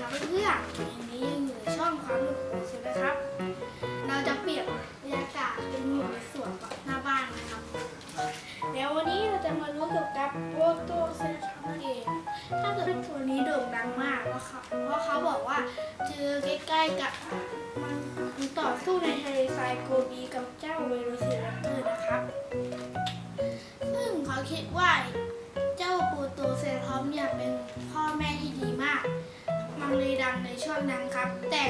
ครับเพื่อนๆวันนี้ยังอยู่ช่องความหนุกของสุดนะครับ เราจะเปลี่ยนบรรยากาศเป็นอยู่ในสวนหน้าบ้านนะครับ เดี๋ววันนี้เราจะมารู้เกี่ยวกับโปโตเซชันนั่เอง ถ้าเกิดตัวนี้โด่งดังมากเพราะเขาเพราะเขาบอกว่าเจอใกล้ๆกับมันต่อสู้ในทะเลทรายโกบีกับเจ้าเวโรซิรัเตอร์นะครับ ซึ่งเขาคิดว่าเจ้าโปโตเซทอมอยากเป็น ในช่วงนั้นครับ แต่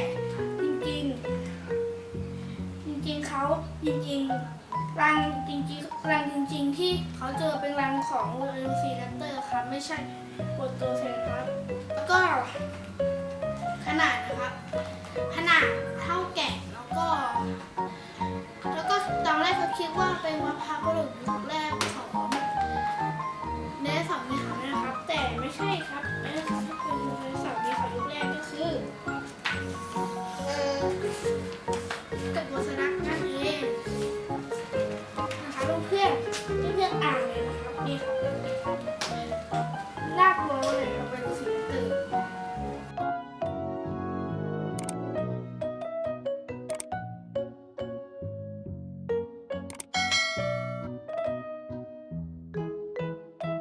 จริงๆ จริงๆเขาจริงๆรังจริงๆรังจริง ๆ ที่เขาเจอเป็นรังของเวโรซิรัปเตอร์ครับไม่ใช่โปรโตเซนครับแล้วก็ขนาดนะครับ ขนาดเท่าแกะแล้วก็ แล้วก็ตอนแรกเขาคิดว่าเป็นมะพร้าวกระโดดยุค Thank you.